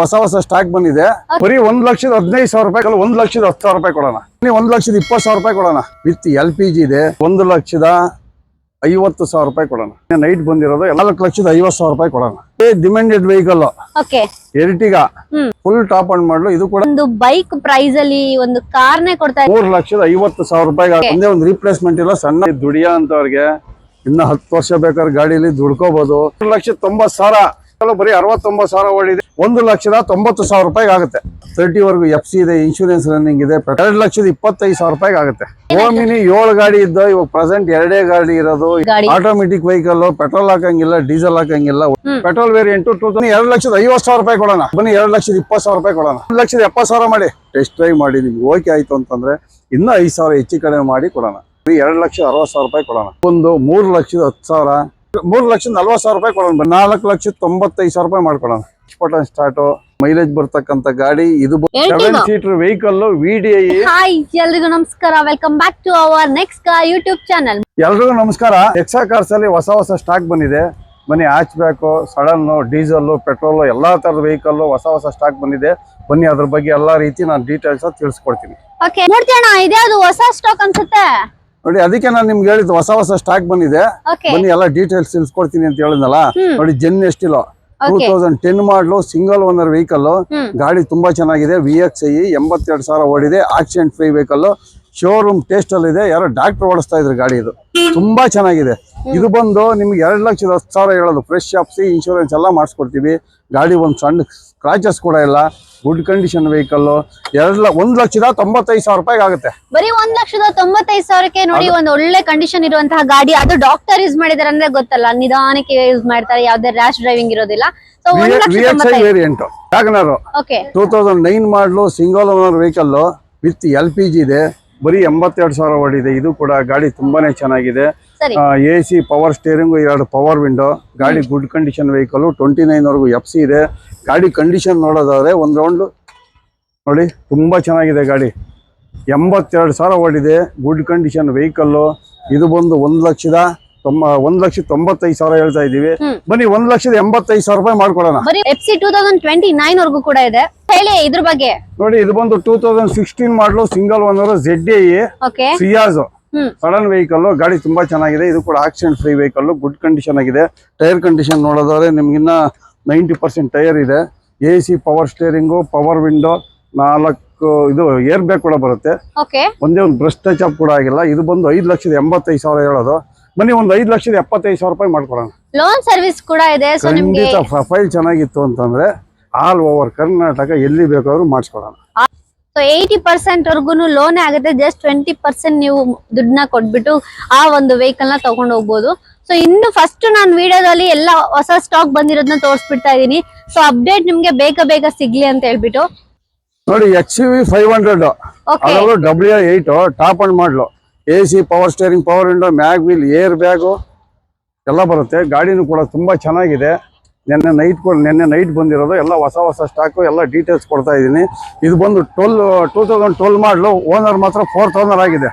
ಹೊಸ ಹೊಸ ಸ್ಟಾಕ್ ಬಂದಿದೆ. ಬರೀ ಒಂದ್ ಲಕ್ಷದ ಹದಿನೈದು ಸಾವಿರ ರೂಪಾಯಿ ಒಂದ್ ಲಕ್ಷದ ಹತ್ತು ಸಾವಿರ ರೂಪಾಯಿ ಕೊಡೋಣ. ಒಂದ್ ಲಕ್ಷದ ಇಪ್ಪತ್ತು ಸಾವಿರ ರೂಪಾಯಿ ಕೊಡೋಣ. ವಿತ್ ಎಲ್ ಪಿ ಜಿ ಇದೆ ಒಂದು ಲಕ್ಷದ ಐವತ್ತು ಸಾವಿರ ರೂಪಾಯಿ ಕೊಡೋಣ. ನೈಟ್ ಬಂದಿರೋದು ನಾಲ್ಕು ಲಕ್ಷದ ಐವತ್ತು ಸಾವಿರ ರೂಪಾಯಿ ಕೊಡೋಣ. Demanded vehicle Ertiga full top end ಮಾಡಲು ಇದು ಕೂಡ ಒಂದು ಬೈಕ್ ಪ್ರೈಸ್ ಅಲ್ಲಿ ಒಂದು ಕಾರ್ನೇ ಕೊಡ್ತಾ ಮೂರ್ ಲಕ್ಷದ ಐವತ್ತು ಸಾವಿರ ರೂಪಾಯಿ ಒಂದೇ ಒಂದು ರೀಪ್ಲೇಸ್ಮೆಂಟ್ ಇಲ್ಲ ಸಣ್ಣ ದುಡಿಯ ಅಂತವ್ರಿಗೆ. ಇನ್ನ ಹತ್ತು ವರ್ಷ ಬೇಕಾದ್ರೆ ಗಾಡಿಲಿ ದುಡ್ಕೋಬಹುದು ಮೂರು ಲಕ್ಷದ ತೊಂಬತ್ತು ಸಾವಿರ. ಬರೀ ಅರವತ್ತೊಂಬತ್ತು ಸಾವಿರ ಓಡಿದೆ ಒಂದು ಲಕ್ಷದ ತೊಂಬತ್ತು ಸಾವಿರ ರೂಪಾಯಿಗೆ ಆಗುತ್ತೆ. ತರ್ಟಿ ವರ್ಗ ಎಫ್ ಸಿ ಇದೆ ಇನ್ಶೂರೆನ್ಸ್ ರನ್ನಿಂಗ್ ಇದೆ ಎರಡು ಲಕ್ಷದ ಇಪ್ಪತ್ತೈದು ಸಾವಿರ ರೂಪಾಯಿಗೆ ಆಗುತ್ತೆ. ಓಮಿನಿ ಏಳು ಗಾಡಿ ಇದ್ದ ಇವಾಗ ಪ್ರೆಸೆಂಟ್ ಎರಡೇ ಗಾಡಿ ಇರೋದು. ಆಟೋಮೆಟಿಕ್ ವೆಹಿಕಲ್ ಪೆಟ್ರೋಲ್ ಹಾಕಂಗಿಲ್ಲ ಡೀಸೆಲ್ ಹಾಕಂಗಿಲ್ಲ. ಪೆಟ್ರೋಲ್ ವೇರಿಯಂಟ್ ಟೂ ತೌಸಂಡ್ ಎರಡು ಲಕ್ಷದ ಐವತ್ತು ಸಾವಿರ ರೂಪಾಯಿ ಕೊಡೋಣ. ಬನ್ನಿ ಎರಡು ಲಕ್ಷದ ಇಪ್ಪತ್ತು ಸಾವಿರ ರೂಪಾಯಿ ಕೊಡೋಣ. ಒಂದು ಲಕ್ಷದ ಎಪ್ಪತ್ತು ಸಾವಿರ ಮಾಡಿ. ಟೆಸ್ಟ್ ಡ್ರೈವ್ ಮಾಡಿ ನಿಮ್ಗೆ ಓಕೆ ಆಯ್ತು ಅಂತಂದ್ರೆ ಇನ್ನೂ ಐದು ಸಾವಿರ ಹೆಚ್ಚು ಕಡಿಮೆ ಮಾಡಿ ಕೊಡೋಣ. ಎರಡು ಲಕ್ಷದ ಅರವತ್ತು ಸಾವಿರ ರೂಪಾಯಿ ಕೊಡೋಣ. ಒಂದು ಮೂರು ಲಕ್ಷದ ಹತ್ತು ಸಾವಿರ ಮೂರು ಲಕ್ಷದ ನಲ್ವತ್ತು ಸಾವಿರ ರೂಪಾಯಿ ಕೊಡೋಣ. ನಾಲ್ಕು ಲಕ್ಷದ ತೊಂಬತ್ತೈದು ಸಾವಿರ ರೂಪಾಯಿ ಮಾಡ್ಕೊಡೋಣ. ಬಟನ್ ಸ್ಟಾರ್ಟು ಮೈಲೇಜ್ ಬರ್ತಕ್ಕಂಥ ಗಾಡಿ ಇದು seven seater vehicle V D I hi ಎಲ್ರಿಗೂ ನಮಸ್ಕಾರ. Welcome back to our next YouTube channel ಎಲ್ರಿಗೂ ನಮಸ್ಕಾರ. ಎಕ್ಸಾ ಕಾರ್ಸ್ ಅಲ್ಲಿ ಹೊಸ ಹೊಸ ಸ್ಟಾಕ್ ಬಂದಿದೆ. ಬನ್ನಿ hatchback sedan diesel petrol ಎಲ್ಲಾ ತರದ ವೆಹಿಕಲ್ ಹೊಸ ಹೊಸ ಸ್ಟಾಕ್ ಬಂದಿದೆ. ಬನ್ನಿ ಅದ್ರ ಬಗ್ಗೆ ಎಲ್ಲಾ ರೀತಿ ನಾನು ಡೀಟೇಲ್ಸ್ ತಿಳಿಸ್ಕೊಡ್ತೀನಿ. ಓಕೆ ಹೊಸ ಸ್ಟಾಕ್ ಅನ್ಸುತ್ತೆ? ನೋಡಿ ಅದಕ್ಕೆ ನಾನು ನಿಮ್ಗೆ ಹೇಳಿದ್ದು ಹೊಸ ಹೊಸ ಸ್ಟಾಕ್ ಬಂದಿದೆ. ಬನ್ನಿ ಎಲ್ಲ ಡೀಟೇಲ್ಸ್ ತಿಳಿಸ್ಕೊಡ್ತೀನಿ ಅಂತ ಹೇಳಿದ್ನಲ್ಲ? ನೋಡಿ ಜೆನ್ ಎಷ್ಟಿಲ್ಲ ಟೂ ತೌಸಂಡ್ ಟೆನ್ ಮಾಡಲು ಸಿಂಗಲ್ ಓನರ್ ವೆಹಿಕಲ್ ಗಾಡಿ ತುಂಬಾ ಚೆನ್ನಾಗಿದೆ. ವಿ ಎಕ್ಸ್ ಐ ಎಂಬತ್ತೆರಡು ಸಾವಿರ ಓಡಿದೆ. Accident free vehicle showroom taste ಅಲ್ಲಿ ಇದೆ. ಯಾರೋ ಡಾಕ್ಟರ್ ಓಡಿಸ್ತಾ ಇದ್ರು ಗಾಡಿ ಇದು. ತುಂಬಾ ಚೆನ್ನಾಗಿದೆ. ಇದು ಬಂದು ನಿಮ್ಗೆ ಎರಡು ಲಕ್ಷದ ಹತ್ತು ಸಾವಿರ ಹೇಳೋದು. ಫ್ರೆಶ್ ಆಪ್ಸಿ ಇನ್ಶೂರೆನ್ಸ್ ಎಲ್ಲ ಮಾಡಿಸ್ಕೊಡ್ತೀವಿ. ಗಾಡಿ ಒಂದು ಸಣ್ಣ ಸ್ಕ್ರಾಚಸ್ ಕೂಡ ಇಲ್ಲ. ಗುಡ್ ಕಂಡೀಷನ್ ವೆಹಿಕಲ್ ಎರಡು ಒಂದ್ ಲಕ್ಷದ ತೊಂಬತ್ತೈದು ಸಾವಿರ ರೂಪಾಯಿಗೆ ಆಗುತ್ತೆ. ಬರೀ ಒಂದ್ ಲಕ್ಷದ ತೊಂಬತ್ತೈದು ಸಾವಿರಕ್ಕೆ ನೋಡಿ ಒಂದು ಒಳ್ಳೆ ಕಂಡೀಷನ್ ಇರುವಂತಹ ಗಾಡಿ. ಅದು ಡಾಕ್ಟರ್ ಯೂಸ್ ಮಾಡಿದಾರೆ ಅಂದ್ರೆ ಗೊತ್ತಲ್ಲ. ನಿಧಾನಕ್ಕೆ ಯೂಸ್ ಮಾಡ್ತಾರೆ. ಯಾವ್ದೇ ರ್ಯಾಶ್ ಡ್ರೈವಿಂಗ್ ಇರೋದಿಲ್ಲ. Variant WagonR two thousand nine ಮಾಡಲು single owner vehicle with L P G ಇದೆ. ಬರೀ ಎಂಬತ್ತೆರಡು ಸಾವಿರ ಓಡಿದೆ. ಇದು ಕೂಡ ಗಾಡಿ ತುಂಬಾನೇ ಚೆನ್ನಾಗಿದೆ. ಎ ಸಿ ಪವರ್ ಸ್ಟೇರಿಂಗ್ ಎರಡು ಪವರ್ ವಿಂಡೋ ಗಾಡಿ ಗುಡ್ ಕಂಡೀಷನ್ ವೆಹಿಕಲ್ ಟ್ವೆಂಟಿ ನೈನ್ವರೆಗೂ ಎಫ್ ಸಿ ಇದೆ. ಗಾಡಿ ಕಂಡೀಷನ್ ನೋಡೋದಾದ್ರೆ ಒಂದು ರೌಂಡ್ ನೋಡಿ ತುಂಬಾ ಚೆನ್ನಾಗಿದೆ ಗಾಡಿ. ಎಂಬತ್ತೆರಡು ಸಾವಿರ ಓಡಿದೆ. ಗುಡ್ ಕಂಡೀಷನ್ ವೆಹಿಕಲ್ಲು ಇದು ಬಂದು ಒಂದು ಲಕ್ಷದ ತೊಂಬ ಒಂದು ಲಕ್ಷದ ತೊಂಬತ್ತೈದು ಸಾವಿರ ಹೇಳ್ತಾ ಇದ್ದೀವಿ. ಬನ್ನಿ ಒಂದ್ ಲಕ್ಷದ ಎಂಬತ್ತೈದು ಸಾವಿರ ರೂಪಾಯಿ ಮಾಡ್ಕೊಡೋಣ. F C two thousand twenty nine ವರ್ಗೂ ಕೂಡ ಇದೆ. ಹೇಳಿ ಇದ್ರ ಬಗ್ಗೆ. ನೋಡಿ ಇದು ಬಂದು ಟೂ ತೌಸಂಡ್ ಸಿಕ್ಸ್ಟೀನ್ ಮಾಡಲು single owner Z A okay. Ciaz sedan vehicle ಗಾಡಿ ತುಂಬಾ ಚೆನ್ನಾಗಿದೆ. ಇದು ಕೂಡ accident free vehicle good condition ಆಗಿದೆ. ಟೈರ್ ಕಂಡೀಷನ್ ನೋಡೋದಾದ್ರೆ ನಿಮ್ಗಿನ್ನ ನೈಂಟಿ ಪರ್ಸೆಂಟ್ ಟೈರ್ ಇದೆ. A C power steering power window ನಾಲ್ಕು ಇದು ಏರ್ ಬ್ಯಾಗ್ ಕೂಡ ಬರುತ್ತೆ. ಒಂದೇ ಒಂದು ಬ್ರಷ್ ಟಚ್ ಅಪ್ ಕೂಡ ಆಗಿಲ್ಲ. ಇದು ಬಂದು ಐದು ಲಕ್ಷದ ಎಂಬತ್ತೈದು ಸಾವಿರ ಹೇಳೋದು. ಬನ್ನಿ ಒಂದು ಐದು ಲಕ್ಷದ ಎಪ್ಪತ್ತೈದು ಸಾವಿರ ರೂಪಾಯಿ ಮಾಡ್ಕೊಡೋಣ. ಲೋನ್ ಸರ್ವಿಸ್ ಕೂಡ ಇದೆ ಖಂಡಿತ ಪ್ರೊಫೈಲ್ ಚೆನ್ನಾಗಿತ್ತು ಅಂತಂದ್ರೆ ಆಲ್ ಓವರ್ ಕರ್ನಾಟಕ ಎಲ್ಲಿ ಬೇಕಾದ್ರೂ ಮಾಡಿಸ್ಕೊಡೋಣ. ಸೊ ಏಯ್ಟಿ ಪರ್ಸೆಂಟ್ ವರ್ಗು ಲೋನ್ ಆಗುತ್ತೆ. ಜಸ್ಟ್ ಟ್ವೆಂಟಿ ಪರ್ಸೆಂಟ್ ನೀವು ದುಡ್ಡನ್ನ ಕೊಟ್ಬಿಟ್ಟು ಆ ಒಂದು ವೆಹಿಕಲ್ನ ತಗೊಂಡು ಹೋಗ್ಬೋದು. ಸೊ ಇನ್ನು ಫಸ್ಟ್ ನಾನು ವಿಡಿಯೋದಲ್ಲಿ ಎಲ್ಲ ಹೊಸ ಸ್ಟಾಕ್ ಬಂದಿರೋದನ್ನ ತೋರಿಸ್ಬಿಡ್ತಾ ಇದೀನಿ. ಸೊ ಅಪ್ಡೇಟ್ ನಿಮ್ಗೆ ಬೇಗ ಬೇಗ ಸಿಗ್ಲಿ ಅಂತ ಹೇಳ್ಬಿಟ್ಟು. ನೋಡಿ X U V five hundred W eight top end ಮಾಡಲು A C power steering power window mag wheel air bag ಎಲ್ಲ ಬರುತ್ತೆ. ಗಾಡಿನೂ ಕೂಡ ತುಂಬ ಚೆನ್ನಾಗಿದೆ. ನಿನ್ನೆ ನೈಟ್ ನಿನ್ನೆ ನೈಟ್ ಬಂದಿರೋದು. ಎಲ್ಲ ಹೊಸ ಹೊಸ ಸ್ಟಾಕು ಎಲ್ಲ ಡೀಟೇಲ್ಸ್ ಕೊಡ್ತಾ ಇದ್ದೀನಿ ಇದು ಬಂದು ಟ್ವೆಲ್ ಟೂ ತೌಸಂಡ್ ಟ್ವೆಲ್ ಮಾಡಲು ಓನರ್ ಮಾತ್ರ ಫೋರ್ತ್ ಓನರ್ ಆಗಿದೆ.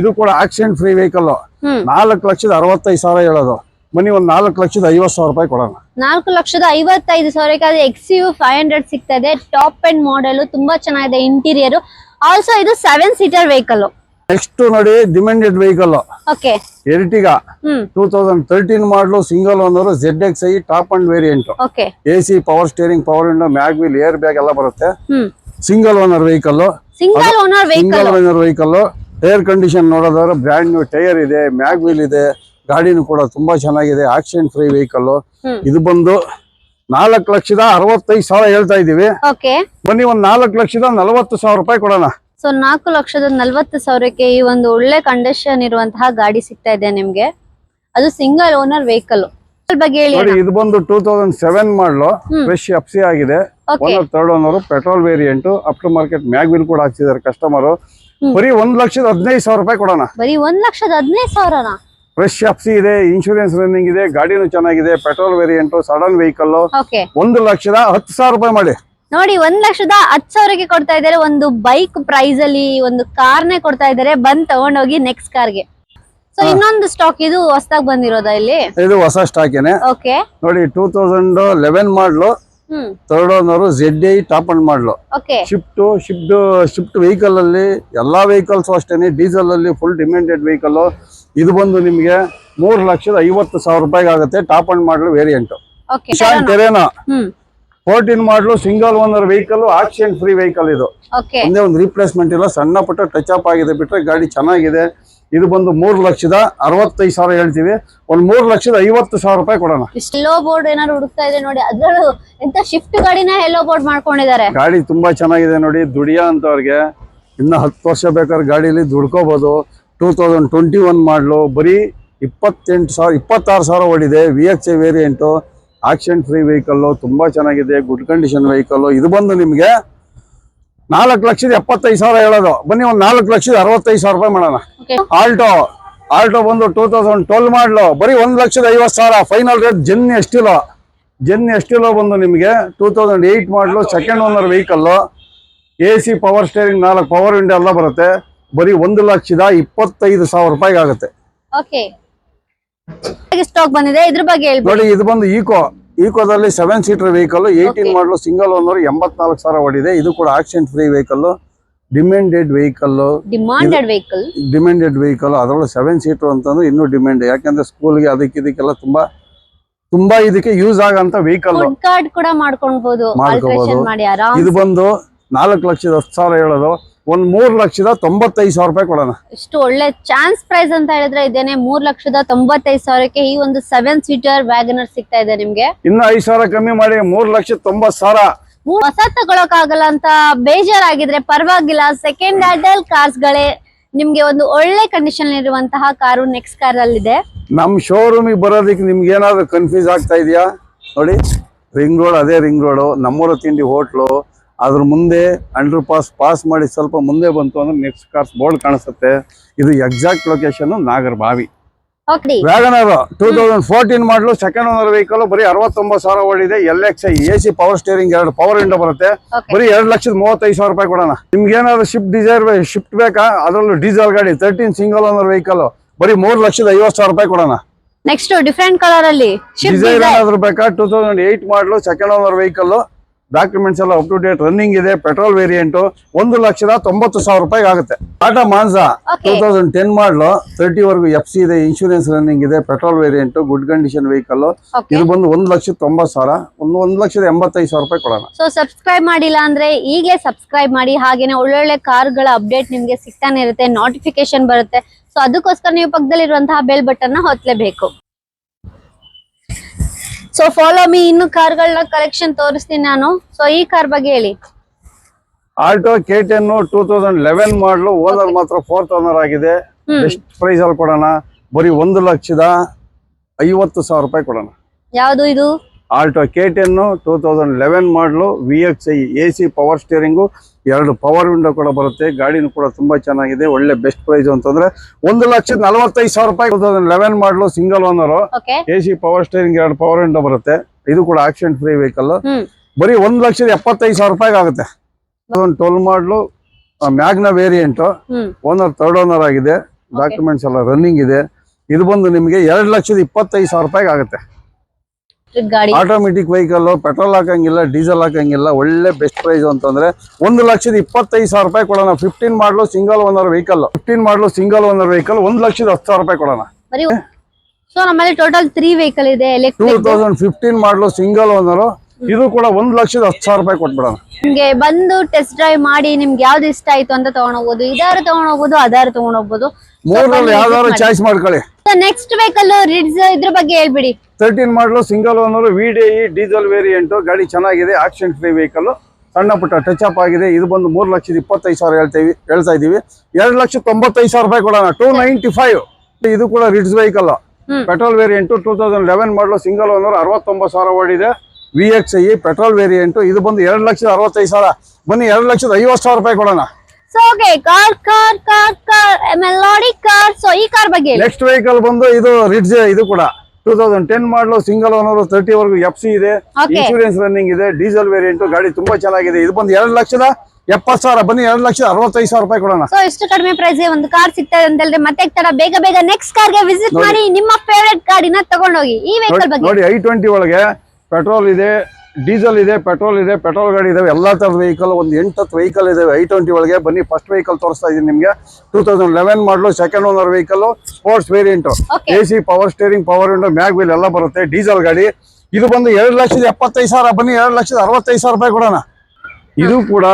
ಇದು ಕೂಡ ಆಕ್ಸಿಡೆಂಟ್ ಫ್ರೀ ವೆಹಿಕಲ್. ನಾಲ್ಕು ಲಕ್ಷದ ಅರವತ್ತೈದು ಸಾವಿರ ಹೇಳೋದು. ಮನಿ ಒಂದ್ ನಾಲ್ಕು ಲಕ್ಷದ ಐವತ್ತು ಸಾವಿರ ರೂಪಾಯಿ ಕೊಡೋಣ. ನಾಲ್ಕು ಲಕ್ಷದ ಐವತ್ತೈದು ಸಾವಿರಕ್ಕೆ ಅದು ಎಕ್ಸ್ ಯು ಫೈವ್ ಹಂಡ್ರೆಡ್ ಸಿಗ್ತಾ ಇದೆ ಟಾಪ್ ಅಂಡ್ ಮಾಡೆಲ್ ತುಂಬಾ ಚೆನ್ನಾಗಿದೆ ಇಂಟೀರಿಯರ್ ಆಲ್ಸೋ ಇದು ಸೆವೆನ್ ಸೀಟರ್ ವೆಹಿಕಲ್ ನೆಕ್ಸ್ಟ್ ನೋಡಿ demanded vehicle okay Ertiga two thousand thirteen ಮಾಡಲು single owner Z X I top end variant okay A C power steering power window mag wheel air bag ಎಲ್ಲ ಬರುತ್ತೆ. Single owner vehicle single owner vehicle single owner vehicle tyre condition ನೋಡೋದಾದ್ರೆ brand new tyre ಇದೆ mag wheel ಇದೆ ಗಾಡಿನೂ ಕೂಡ ತುಂಬಾ ಚೆನ್ನಾಗಿದೆ accident free vehicle ಇದು ಬಂದು ನಾಲ್ಕು ಲಕ್ಷದ ಅರವತ್ತೈದು ಸಾವಿರ ಹೇಳ್ತಾ ಇದೀವಿ ಬನ್ನಿ ಒಂದ್ ನಾಲ್ಕು ಲಕ್ಷದ ನಲವತ್ತು ಸಾವಿರ ರೂಪಾಯಿ ಕೊಡೋಣ. ಸೊ ನಾಲ್ಕು ಲಕ್ಷದ ನಲವತ್ತು ಸಾವಿರಕ್ಕೆ ಈ ಒಂದು ಒಳ್ಳೆ ಕಂಡೀಷನ್ ಇರುವಂತಹ ಗಾಡಿ ಸಿಗ್ತಾ ಇದೆ ನಿಮ್ಗೆ. ಅದು ಸಿಂಗಲ್ ಓನರ್ ವೆಹಿಕಲ್ ಬಗ್ಗೆ ಹೇಳಿ ಇದು ಬಂದು ಟೂ ತೌಸಂಡ್ ಸೆವೆನ್ ಮಾಡಲು ಫ್ರೆಶ್ ಎಫ್ ಸಿ ಆಗಿದೆ. Owner third owner petrol variant up market mag wheel ಕೂಡ ಹಾಕ್ಸಿದ್ದಾರೆ ಕಸ್ಟಮರ್. ಬರೀ ಒಂದ್ ಲಕ್ಷದ ಹದಿನೈದು ಸಾವಿರ ರೂಪಾಯಿ ಕೊಡೋಣ. ಬರೀ ಒಂದ್ ಲಕ್ಷದ ಹದಿನೈದು ಸಾವಿರನ? ಫ್ರೆಶ್ ಅಪ್ಸಿ ಇದೆ ಇನ್ಶೂರೆನ್ಸ್ ರನ್ನಿಂಗ್ ಇದೆ ಗಾಡಿನೂ ಚೆನ್ನಾಗಿದೆ petrol variant sedan vehicle okay. ಒಂದು ಲಕ್ಷದ ಹತ್ತು ಸಾವಿರ ರೂಪಾಯಿ ಮಾಡಿ. ನೋಡಿ ಒಂದ್ ಲಕ್ಷದ ಹತ್ತು ಸಾವಿರಕ್ಕೆ ಕೊಡ್ತಾ ಇದಾರೆ ಒಂದು ಬೈಕ್ ಪ್ರೈಸ್ ಅಲ್ಲಿ ಒಂದು ಕಾರ್ನೇ ಕೊಡ್ತಾ ಇದ್ದಾರೆ. ಬಂದ್ ತಗೊಂಡೋಗಿ ನೆಕ್ಸ್ಟ್ ಕಾರ್ಗೆ ಸೊ ಇನ್ನೊಂದು ಸ್ಟಾಕ್ ಇದು ಹೊಸದಾಗಿ ಬಂದಿರೋದಾ ಇಲ್ಲಿ? ಇದು ಹೊಸ ಸ್ಟಾಕ್ ಏನೆ. ಓಕೆ ನೋಡಿ ಟೂ ತೌಸಂಡ್ ಲೆವೆನ್ ಮಾಡಲು third owner Z I top end ಮಾಡ್ಲು shift shift shift vehicle ಅಲ್ಲಿ ಎಲ್ಲಾ ವೆಹಿಕಲ್ಸ್ ಅಷ್ಟೇನೆ ಡೀಸೆಲ್ ಅಲ್ಲಿ ಫುಲ್ ಡಿಮ್ಯಾಂಡೆಡ್ ವೆಹಿಕಲ್ ಇದು ಬಂದು ನಿಮಗೆ ಮೂರು ಲಕ್ಷದ ಐವತ್ತು ಸಾವಿರ ರೂಪಾಯಿಗೆ ಆಗುತ್ತೆ ಟಾಪ್ ಅಂಡ್ ಮಾಡಲು ವೇರಿಯಂಟ್ ಟೆರೇನಾ ಫೋರ್ಟೀನ್ ಮಾಡಲು single owner vehicle accident free vehicle ಇದು. ಒಂದೇ ಒಂದು ರೀಪ್ಲೇಸ್ಮೆಂಟ್ ಇಲ್ಲ ಸಣ್ಣ ಪುಟ್ಟ ಟಚ್ ಅಪ್ ಆಗಿದೆ ಬಿಟ್ರೆ ಗಾಡಿ ಚೆನ್ನಾಗಿದೆ. ಇದು ಬಂದು ಮೂರು ಲಕ್ಷದ ಅರವತ್ತೈದು ಸಾವಿರ ಹೇಳ್ತೀವಿ. ಒಂದು ಮೂರು ಲಕ್ಷದ ಐವತ್ತು ಸಾವಿರ ರೂಪಾಯಿ ಕೊಡೋಣ. ಎಲ್ಲೋ ಬೋರ್ಡ್ ಏನಾದ್ರು ಹುಡುಕ್ತಾ ಇದೆ ನೋಡಿ ಅದರಲ್ಲೂ ಎಂತ ಶಿಫ್ಟ್ ಗಾಡಿನ ಎಲ್ಲೋ ಬೋರ್ಡ್ ಮಾಡ್ಕೊಂಡಿದ್ದಾರೆ. ಗಾಡಿ ತುಂಬಾ ಚೆನ್ನಾಗಿದೆ ನೋಡಿ ದುಡಿಯ ಅಂತವ್ರಿಗೆ. ಇನ್ನು ಹತ್ತು ವರ್ಷ ಬೇಕಾದ್ರೆ ಗಾಡಿಲಿ ದುಡ್ಕೋಬಹುದು ಟೂ ತೌಸಂಡ್ ಟ್ವೆಂಟಿ ಒನ್ ಮಾಡಲು ಬರೀ ಇಪ್ಪತ್ತೆಂಟು ಸಾವಿರ ಇಪ್ಪತ್ತಾರು ಸಾವಿರ ಓಡಿದೆ. V X A variant accident free vehicle ತುಂಬಾ ಚೆನ್ನಾಗಿದೆ ಗುಡ್ ಕಂಡೀಷನ್ ವೆಹಿಕಲ್ಲು ಇದು ಬಂದು ನಿಮಗೆ ನಾಲ್ಕು ಲಕ್ಷದ ಎಪ್ಪತ್ತೈದು ಸಾವಿರ ಹೇಳೋದು. ಬನ್ನಿ ಒಂದು ನಾಲ್ಕು ಲಕ್ಷದ ಅರವತ್ತೈದು ಸಾವಿರ ರೂಪಾಯಿ ಮಾಡೋಣ. ಆಲ್ಟೋ ಆಲ್ಟೋ ಬಂದು ಟೂ ತೌಸಂಡ್ ಟ್ವೆಲ್ ಮಾಡಲು ಬರೀ ಒಂದು ಲಕ್ಷದ ಐವತ್ತು ಸಾವಿರ. ಫೈನಲ್ ರೇಟ್ ಜೆನ್ ಎಷ್ಟಿಲ್ಲ ಜೆನ್ ಎಷ್ಟಿಲ್ಲ ಬಂದು ನಿಮಗೆ ಟೂ ತೌಸಂಡ್ ಏಯ್ಟ್ ಮಾಡಲು second owner vehicle A C power steering ನಾಲ್ಕು ಪವರ್ ವಿಂಡೋ ಎಲ್ಲ ಬರುತ್ತೆ. ಬರೀ ಒಂದು ಲಕ್ಷದ ಇಪ್ಪತ್ತೈದು ಸಾವಿರ ರೂಪಾಯಿಗೆ ಆಗುತ್ತೆ ಸ್ಟಾಕ್ ಬಂದಿದೆ. ಇದ್ರ ಬಗ್ಗೆ ನೋಡಿ ಇದು ಬಂದು ಈಕೋ ಈಕೋದಲ್ಲಿ ಸೆವೆನ್ ಸೀಟರ್ ವೆಹಿಕಲ್ ಏಯ್ಟೀನ್. ಮಾಡಲು ಸಿಂಗಲ್ ಓನರ್ ಎಂಬತ್ನಾಲ್ಕು ಸಾವಿರ ಓಡಿದೆ. ಇದು ಕೂಡ accident free vehicle demanded vehicle demanded vehicle demanded vehicle ಅದರಲ್ಲೂ ಸೆವೆನ್ ಸೀಟರ್ ಅಂತಂದ್ರೆ ಇನ್ನೂ ಡಿಮ್ಯಾಂಡ್ ಯಾಕಂದ್ರೆ ಸ್ಕೂಲ್ಗೆ ಅದಕ್ಕೆ ಇದಕ್ಕೆಲ್ಲ ತುಂಬಾ ತುಂಬಾ ಇದಕ್ಕೆ ಯೂಸ್ ಆಗಂತ ವೆಹಿಕಲ್ ಕಾರ್ಡ್ ಕೂಡ ಮಾಡ್ಕೊಳ್ಬಹುದು ಇದು ಬಂದು ನಾಲ್ಕು ಲಕ್ಷದ ಹತ್ತು ಸಾವಿರ ಹೇಳೋದು. ಒಂದ್ ಮೂರ್ ಲಕ್ಷದ ತೊಂಬತ್ತೈದು ಸಾವಿರ ರೂಪಾಯಿ ಕೊಡೋಣ. ಇಷ್ಟು ಒಳ್ಳೆ ಚಾನ್ಸ್ ಪ್ರೈಸ್ ಅಂತ ಹೇಳಿದ್ರೆ ಇದೇನೆ ಮೂರ್ ಲಕ್ಷದ ತೊಂಬತ್ತೈದು ಸಾವಿರಕ್ಕೆ ಈ ಒಂದು ಸೆವೆನ್ ಸೀಟರ್ ವ್ಯಾಗನರ್ ಸಿಗ್ತಾ ಇದೆ ನಿಮ್ಗೆ. ಇನ್ನು ಐದು ಸಾವಿರ ಕಮ್ಮಿ ಮಾಡಿ ಮೂರ್ ಲಕ್ಷದ ತೊಂಬತ್ ಸಾವಿರ. ಹೊಸ ತಗೊಳಕ್ ಆಗಲ್ಲ ಅಂತ ಬೇಜಾರಾಗಿದ್ರೆ ಪರವಾಗಿಲ್ಲ. ಸೆಕೆಂಡ್ ಹ್ಯಾಂಡಲ್ ಕಾರ್ಸ್ ಗಳೇ ನಿಮ್ಗೆ ಒಂದು ಒಳ್ಳೆ ಕಂಡೀಷನ್ ಇರುವಂತಹ ಕಾರು ನೆಕ್ಸ್ಟ್ ಕಾರ್ ಅಲ್ಲಿ ಇದೆ ನಮ್ ಶೋರೂಮ್ ಬರೋದಕ್ಕೆ ನಿಮ್ಗೆ ಏನಾದ್ರು ಕನ್ಫ್ಯೂಸ್ ಆಗ್ತಾ ಇದೆಯಾ? ನೋಡಿ ರಿಂಗ್ ರೋಡ್ ಅದೇ ರಿಂಗ್ ರೋಡ್ ನಮ್ಮೂರ ತಿಂಡಿ ಹೋಟ್ಲು ಅದ್ರ ಮುಂದೆ ಅಂಡರ್ ಪಾಸ್ ಪಾಸ್ ಮಾಡಿ ಸ್ವಲ್ಪ ಮುಂದೆ ಬಂತು ಅಂದ್ರೆ ನೆಕ್ಸ್ಟ್ ಕಾರ್ಸ್ ಬೋರ್ಡ್ ಕಾಣಿಸುತ್ತೆ. ಇದು exact location Nagarbhavi okay WagonR two thousand fourteen ಮಾಡಲು ಸೆಕೆಂಡ್ ಓನರ್ ವೆಹಿಕಲ್ ಬರೀ ಅರವತ್ತೊಂಬತ್ತು ಸಾವಿರ ಓಡಿದೆ. L X I A C power steering ಎರಡು ಪವರ್ ವಿಂಡೋ ಬರುತ್ತೆ. ಬರೀ ಎರಡು ಲಕ್ಷದ ಮೂವತ್ತೈದು ಸಾವಿರ ರೂಪಾಯಿ ಕೊಡೋಣ. ನಿಮ್ಗೆ ಏನಾದ್ರು ಶಿಫ್ಟ್ ಡಿಸೈರ್ ಶಿಫ್ಟ್ ಬೇಕಾ? ಅದರಲ್ಲೂ ಡೀಸೆಲ್ ಗಾಡಿ ತರ್ಟೀನ್ ಸಿಂಗಲ್ ಓನರ್ ವೆಹಿಕಲ್ ಬರೀ ಮೂರು ಲಕ್ಷದ ಐವತ್ತು ಸಾವಿರ ರೂಪಾಯಿ ಕೊಡೋಣ. ನೆಕ್ಸ್ಟ್ ಡಿಫ್ರೆಂಟ್ ಕಲರ್ ಅಲ್ಲಿ. ಡಿಸೈರ್ ಏನಾದ್ರು ಬೇಕಾ? ಟೂ ತೌಸಂಡ್ ಏಟ್ ಮಾಡಲು ಸೆಕೆಂಡ್ ಓನರ್ ವೆಹಿಕಲ್ ಡಾಕ್ಯುಮೆಂಟ್ಸ್ ಎಲ್ಲ ಅಪ್ ಟು ಡೇಟ್ ರನ್ನಿಂಗ್ ಇದೆ ಪೆಟ್ರೋಲ್ ವೇರಿಯಂಟ್ ಒಂದು ಲಕ್ಷದ ತೊಂಬತ್ತು ಸಾವಿರ ರೂಪಾಯಿ ಆಗುತ್ತೆ. Tata Manza. Two thousand ten ಮಾಡಲು ತರ್ಟಿ ವರೆಗೂ ಎಫ್ ಸಿ ಇದೆ ಇನ್ಶೂರೆನ್ಸ್ ರನ್ನಿಂಗ್ ಇದೆ petrol variant good condition vehicle ಇದು ಬಂದು ಒಂದು ಲಕ್ಷದ ತೊಂಬತ್ತು ಸಾವಿರ ಒಂದು ಒಂದು ಲಕ್ಷದ ಎಂಬತ್ತೈದು ಸಾವಿರ ರೂಪಾಯಿ ಕೊಡೋಣ. ಸೊ ಸಬ್ಸ್ಕ್ರೈಬ್ ಮಾಡಿಲ್ಲ ಅಂದ್ರೆ ಈಗಲೇ ಸಬ್ಸ್ಕ್ರೈಬ್ ಮಾಡಿ ಹಾಗೇನೆ ಒಳ್ಳೊಳ್ಳೆ ಕಾರ್ಗಳ ಅಪ್ಡೇಟ್ ನಿಮ್ಗೆ ಸಿಗ್ತಾನೆ ಇರುತ್ತೆ ನೋಟಿಫಿಕೇಶನ್ ಬರುತ್ತೆ. ಸೊ ಅದಕ್ಕೋಸ್ಕರ ನೀವು ಪಕ್ಕದಲ್ಲಿರುವಂತಹ ಬೆಲ್ ಬಟನ್ನ ಹೊತ್ತಲೇಬೇಕು. ಸೊ ಫಾಲೋ ಮೀ ಇನ್ನು ಕಾರ್ಗಳನ್ನ ಕಲೆಕ್ಷನ್ ತೋರಿಸ್ತೀನಿ ನಾನು. ಸೊ ಈ ಕಾರ್ ಬಗ್ಗೆ ಹೇಳಿ. Alto K ten two thousand eleven ಮಾಡಲು ಓನರ್ ಮಾತ್ರ ಫೋರ್ತ್ ಓನರ್ ಆಗಿದೆ. ಬೆಸ್ಟ್ ಪ್ರೈಸ್ ಅಲ್ಲಿ ಕೊಡೋಣ. ಬರೀ ಒಂದು ಲಕ್ಷದ ಐವತ್ತು ಸಾವಿರ ರೂಪಾಯಿ ಕೊಡೋಣ. ಯಾವುದು ಇದು? Alto K ten two thousand eleven ಮಾಡಲು V X I A C power steering ಎರಡು ಪವರ್ ವಿಂಡೋ ಕೂಡ ಬರುತ್ತೆ. ಗಾಡಿನೂ ಕೂಡ ತುಂಬಾ ಚೆನ್ನಾಗಿದೆ. ಒಳ್ಳೆ ಬೆಸ್ಟ್ ಪ್ರೈಸ್ ಅಂತಂದ್ರೆ ಒಂದು ಲಕ್ಷದ ನಲವತ್ತೈದು ಸಾವಿರ ರೂಪಾಯಿ eleven model single owner A C power steering ಎರಡು ಪವರ್ ವಿಂಡೋ ಬರುತ್ತೆ. ಇದು ಕೂಡ ಆಕ್ಸಿಡೆಂಟ್ ಫ್ರೀ ವೆಹಿಕಲ್ ಬರೀ ಒಂದು ಲಕ್ಷದ ಎಪ್ಪತ್ತೈದು ಸಾವಿರ ರೂಪಾಯಿಗೆ ಆಗುತ್ತೆ. Toll model Magna variant owner third owner ಆಗಿದೆ. ಡಾಕ್ಯುಮೆಂಟ್ಸ್ ಎಲ್ಲ ರನ್ನಿಂಗ್ ಇದೆ. ಇದು ಬಂದು ನಿಮಗೆ ಎರಡು ಲಕ್ಷದ ಇಪ್ಪತ್ತೈದು ಸಾವಿರ ರೂಪಾಯಿಗೆ ಆಗುತ್ತೆ. Electric ಗಾಡಿ. ಆಟೋಮೆಟಿಕ್ ವೆಹಿಕಲ್ ಪೆಟ್ರೋಲ್ ಹಾಕಂಗಿಲ್ಲ ಡೀಸೆಲ್ ಹಾಕಂಗಿಲ್ಲ ಒಳ್ಳೆ ಬೆಸ್ಟ್ ಪ್ರೈಸ್ ಅಂತಂದ್ರೆ ಒಂದು ಲಕ್ಷದ ಇಪ್ಪತ್ತೈದು ಸಾವಿರ ರೂಪಾಯಿ ಕೊಡೋಣ. Fifteen model single owner vehicle fifteen model single owner vehicle ಒಂದು ಲಕ್ಷದ ಹತ್ತು ಸಾವಿರ ರೂಪಾಯಿ ಕೊಡೋಣ. ಸೊ ನಮ್ಮಲ್ಲಿ ಟೋಟಲ್ ತ್ರೀ ವೆಹಿಕಲ್ ಇದೆ two electric thousand fifteen model single owner ಇದು ಕೂಡ ಒಂದ್ ಲಕ್ಷದ ಹತ್ತು ಸಾವಿರ ರೂಪಾಯಿ ಕೊಟ್ಬಿಡೋಣ. ನಿಮ್ಗೆ ಬಂದು ಟೆಸ್ಟ್ ಡ್ರೈವ್ ಮಾಡಿ ನಿಮ್ಗೆ ಯಾವ್ದು ಇಷ್ಟ ಆಯ್ತು ಅಂತ ತಗೊಂಡೋಗ್ಬೋದು ಇದಾರು ತಗೊಂಡೋಗ್ಬೋದು ಅದಾರು ತಗೊಂಡೋಗ್ಬೋದು ಮೂರಲ್ಲಿ ಯಾವ್ದಾದ್ರು ಚಾಯ್ಸ್ ಮಾಡ್ಕೊಳ್ಳಿ. ನೆಕ್ಸ್ಟ್ ವೆಹಿಕಲ್ ರಿಡ್ಸ್ ಇದ್ರ ಬಗ್ಗೆ ಹೇಳ್ಬಿಡಿ. Thirteen model single owner V D I diesel variant ಗಾಡಿ ಚೆನ್ನಾಗಿದೆ ಆಕ್ಷನ್ ಫ್ರೀ ವೆಹಿಕಲ್ ಸಣ್ಣ ಪುಟ್ಟ ಟಚ್ ಅಪ್ ಆಗಿದೆ. ಇದು ಬಂದು ಮೂರು ಲಕ್ಷದ ಇಪ್ಪತ್ತೈದು ಸಾವಿರ ಹೇಳ್ತೀವಿ ಹೇಳ್ತಾ ಇದೀವಿ ಎರಡು ಲಕ್ಷ ತೊಂಬತ್ತೈದು ಸಾವಿರ ರೂಪಾಯಿ ಕೊಡೋಣ. ಟೂ ನೈಂಟಿ ಫೈವ್ ಇದು ಕೂಡ Ritz vehicle petrol variant two thousand eleven model single owner ಅರವತ್ತೊಂಬತ್ತು ಸಾವಿರ ಓಡಿದೆ. V X I petrol variant ಇದು ಬಂದು ಎರಡು ಲಕ್ಷದ ಅರವತ್ತೈದು ಸಾವಿರ. ಬನ್ನಿ ಎರಡು ಲಕ್ಷದ ಐವತ್ತು ಸಾವಿರ ರೂಪಾಯಿ ಕೊಡೋಣ. So okay car car car car melody car so ಈ ಕಾರ್ ಬಗ್ಗೆ ನೆಕ್ಸ್ಟ್ ವೆಹಿಕಲ್ ಬಂದು ಇದು ರಿಡ್ಜ್ ಇದು ಕೂಡ. Two thousand ten model single owner thirty ವರೆಗೂ ಎಫ್ ಸಿ ಇದೆ. ಇನ್ಶೂರೆನ್ಸ್ ರನ್ನಿಂಗ್ ಇದೆ ಡೀಸೆಲ್ ವೇರಿಯಂಟ್ ಗಾಡಿ ತುಂಬಾ ಚೆನ್ನಾಗಿದೆ. ಇದು ಬಂದು ಎರಡು ಲಕ್ಷದ ಎಪ್ಪತ್ತು ಸಾವಿರ ಬನ್ನಿ ಎರಡು ಲಕ್ಷ ಅರವತ್ತೈದು ಸಾವಿರ ರೂಪಾಯಿ ಕೊಡೋಣ. ಸೊ ಇಷ್ಟು ಕಡಿಮೆ ಪ್ರೈಸ್ ಒಂದು ಕಾರ್ ಸಿಗ್ತದೆ ಅಂತ ಹೇಳಿದ್ರೆ ಮತ್ತೆ ತರ ಬೇಗ ಬೇಗ ನೆಕ್ಸ್ಟ್ ಕಾರ್ಗೆ ವಿಸಿಟ್. ಮಾಡಿ ನಿಮ್ಮ ಫೇವರೇಟ್ ಗಾಡಿನ ತಗೊಂಡೋಗಿ. ಈ ವೆಹಿಕಲ್ ಬಗ್ಗೆ ನೋಡಿ ಐ ಟ್ವೆಂಟಿ ಒಳಗೆ ಪೆಟ್ರೋಲ್ ಇದೆ ಡೀಸೆಲ್ ಇದೆ ಪೆಟ್ರೋಲ್ ಇದೆ ಪೆಟ್ರೋಲ್ ಗಾಡಿ ಇದಾವೆ ಎಲ್ಲಾ ಥರದ ವೆಹಿಕಲ್ ಒಂದು ಎಂಟು ಹತ್ತು ವೆಹಿಕಲ್ ಇದಾವೆ ಐ ಟ್ವೆಂಟಿ ಒಳಗೆ. ಬನ್ನಿ ಫಸ್ಟ್ ವೆಹಿಕಲ್ ತೋರಿಸ್ತಾ ಇದೀನಿ ನಿಮಗೆ. Two thousand eleven model second owner vehicle sports variant A C power steering power window mag wheel ಎಲ್ಲ ಬರುತ್ತೆ ಡೀಸೆಲ್ ಗಾಡಿ. ಇದು ಬಂದು ಎರಡು ಲಕ್ಷದ ಎಪ್ಪತ್ತೈದು ಸಾವಿರ ಬನ್ನಿ ಎರಡು ಲಕ್ಷದ ಅರವತ್ತೈದು ಸಾವಿರ ರೂಪಾಯಿ ಕೊಡೋಣ. ಇದು ಕೂಡ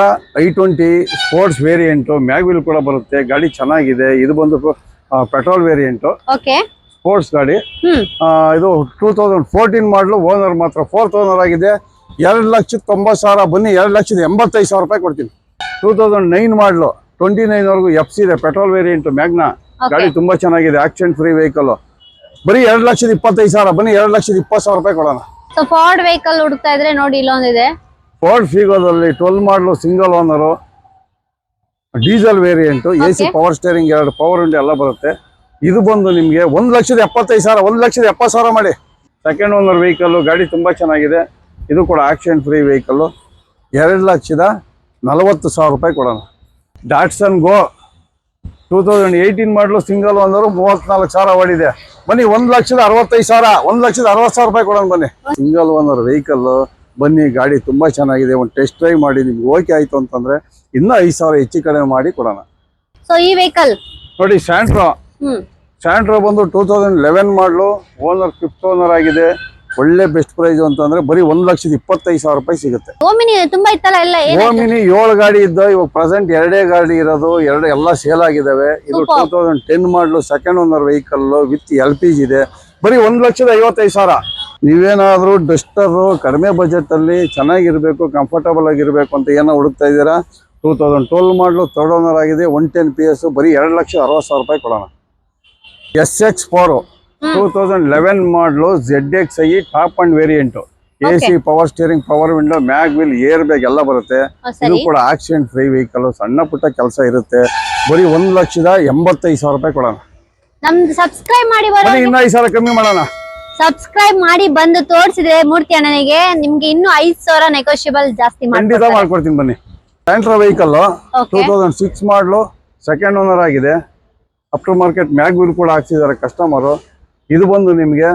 I twenty sports variant mag wheel ಕೂಡ ಬರುತ್ತೆ ಗಾಡಿ ಚೆನ್ನಾಗಿದೆ. ಇದು ಬಂದು ಪೆಟ್ರೋಲ್ ವೇರಿಯಂಟು ಓಕೆ ಸ್ಪೋರ್ಟ್ಸ್ ಗಾಡಿ. ಇದು two thousand fourteen model owner ಮಾತ್ರ ಫೋರ್ತ್ ಓನರ್ ಆಗಿದೆ. ಎರಡು ಲಕ್ಷದ ತೊಂಬತ್ತು ಸಾವಿರ ಬನ್ನಿ ಎರಡು ಲಕ್ಷದ ಎಂಬತ್ತೈದು ಸಾವಿರ ರೂಪಾಯಿ ಕೊಡ್ತೀನಿ. Two thousand nine model twenty ನೈನ್ವರೆಗೂ F C ಇದೆ ಪೆಟ್ರೋಲ್ ವೇರಿಯಂಟ್ ಮ್ಯಾಗ್ನಾ ಗಾಡಿ ತುಂಬಾ ಚೆನ್ನಾಗಿದೆ ಆಕ್ಸಿಡೆಂಟ್ ಫ್ರೀ ವೆಹಿಕಲ್ ಬರೀ ಎರಡು ಲಕ್ಷದ ಇಪ್ಪತ್ತೈದು ಸಾವಿರ ಬನ್ನಿ ಎರಡು ಲಕ್ಷದ ಇಪ್ಪತ್ತು ಸಾವಿರ ರೂಪಾಯಿ ಕೊಡೋಣ. ಸೊ ಫಾರ್ಡ್ ವೆಹಿಕಲ್ ಹುಡುಕ್ತಾ ಇದ್ರೆ ನೋಡಿ ಇಲ್ಲೊಂದಿದೆ. Ford ಫಿಗೋದಲ್ಲಿ twelve model single owner diesel variant A C power steering ಎರಡು ಪವರ್ ವಿಂಡೋ ಎಲ್ಲ ಬರುತ್ತೆ. ಇದು ಬಂದು ನಿಮಗೆ ಒಂದು ಲಕ್ಷದ ಎಪ್ಪತ್ತೈದು ಸಾವಿರ ಒಂದು ಲಕ್ಷದ ಎಪ್ಪತ್ತು ಸಾವಿರ ಮಾಡಿ. ಸೆಕೆಂಡ್ ಓನರ್ ವೆಹಿಕಲ್ಲು ಗಾಡಿ ತುಂಬ ಚೆನ್ನಾಗಿದೆ. ಇದು ಕೂಡ ಆಕ್ಸಿಡೆಂಟ್ ಫ್ರೀ ವೆಹಿಕಲ್ಲು ಎರಡು ಲಕ್ಷದ ನಲವತ್ತು ಸಾವಿರ ರೂಪಾಯಿ ಕೊಡೋಣ. Datsun go two thousand eighteen model single owner ಮೂವತ್ನಾಲ್ಕು ಸಾವಿರ ಓಡಿದೆ. ಬನ್ನಿ ಒಂದು ಲಕ್ಷದ ಅರವತ್ತೈದು ಸಾವಿರ ಒಂದು ಲಕ್ಷದ ಅರವತ್ತು ಸಾವಿರ ರೂಪಾಯಿ ಕೊಡೋಣ ಬನ್ನಿ. ಸಿಂಗಲ್ ಓನರ್ ವೆಹಿಕಲ್ಲು ಬನ್ನಿ ಗಾಡಿ ತುಂಬ ಚೆನ್ನಾಗಿದೆ. ಒಂದು ಟೆಸ್ಟ್ ಡ್ರೈವ್ ಮಾಡಿ ನಿಮ್ಗೆ ಓಕೆ ಆಯಿತು ಅಂತಂದರೆ ಇನ್ನೂ ಐದು ಸಾವಿರ ಹೆಚ್ಚು ಕಡಿಮೆ ಮಾಡಿ ಕೊಡೋಣ. ಸೊ ಈ ವೆಹಿಕಲ್ ನೋಡಿ ಸ್ಯಾಂಟ್ರೋ ಸ್ಯಾಂಟ್ರೋ ಬಂದು two thousand eleven model owner fifth owner ಆಗಿದೆ. ಒಳ್ಳೆ ಬೆಸ್ಟ್ ಪ್ರೈಸ್ ಅಂತಂದ್ರೆ ಬರೀ ಒಂದ್ ಲಕ್ಷದ ಇಪ್ಪತ್ತೈದು ಸಾವಿರ ರೂಪಾಯಿ ಸಿಗುತ್ತೆ. ಓಮಿನಿ ತುಂಬಾ ಇತ್ತಲ್ಲ ಎಲ್ಲ ಏನಾಯ್ತು ಓಮಿನಿ ಏಳು ಗಾಡಿ ಇದ್ದ ಇವಾಗ ಪ್ರೆಸೆಂಟ್ ಎರಡೇ ಗಾಡಿ ಇರೋದು ಎರಡು ಎಲ್ಲ ಸೇಲ್ ಆಗಿದಾವೆ. ಇದು. Two thousand ten model second owner vehicle with L P G ಇದೆ. ಬರೀ ಒಂದ್ ಲಕ್ಷದ ಐವತ್ತೈದು ಸಾವಿರ. ನೀವೇನಾದ್ರೂ ಡಸ್ಟರು ಕಡಿಮೆ ಬಜೆಟ್ ಅಲ್ಲಿ ಚೆನ್ನಾಗಿರ್ಬೇಕು ಕಂಫರ್ಟಬಲ್ ಆಗಿರ್ಬೇಕು ಅಂತ ಏನೋ ಹುಡುಕ್ತಾ ಇದ್ದೀರಾ? Two thousand twelve model third owner ಆಗಿದೆ ಒನ್ ಟೆನ್ ಪಿ ಎಸ್ ಬರೀ ಎರಡು ಲಕ್ಷ ಅರವತ್ತು ಸಾವಿರ ರೂಪಾಯಿ ಕೊಡೋಣ. S X four two thousand eleven model Z X I top end variant A C power steering power window mag wheel air bag ಎಲ್ಲ ಬರುತ್ತೆ. ಇದು ಕೂಡ ಆಕ್ಸಿಡೆಂಟ್ ಫ್ರೀ ವೆಹಿಕಲ್ ಸಣ್ಣ ಪುಟ್ಟ ಕೆಲಸ ಇರುತ್ತೆ. ಬರೀ ಒಂದ್ ಲಕ್ಷದ ಎಂಬತ್ತೈದು ಸಾವಿರ ರೂಪಾಯಿ ಕೊಡೋಣ. ನಮ್ದು ಸಬ್ಸ್ಕ್ರೈಬ್ ಮಾಡಿ ಬರೋಣ ಇನ್ನ ಐದು ಸಾವಿರ ಕಮ್ಮಿ ಮಾಡೋಣ. ಸಬ್ಸ್ಕ್ರೈಬ್ ಮಾಡಿ ಬಂದು ತೋರಿಸಿದೆ ಮೂರ್ತಿ ಅಣ್ಣನಿಗೆ ನಿಮ್ಗೆ ಇನ್ನು ಐದು ಸಾವಿರ ನೆಗೋಷಿಯಬಲ್ ಜಾಸ್ತಿ ಖಂಡಿತ ಮಾಡ್ಕೊಡ್ತೀನಿ ಬನ್ನಿ. Santro vehicle two thousand six model second owner ಆಗಿದೆ. Up to market mag wheel ಕೂಡ ಹಾಕ್ಸಿದ್ದಾರೆ ಕಸ್ಟಮರು ಇದು ಬಂದು ನಿಮಗೆ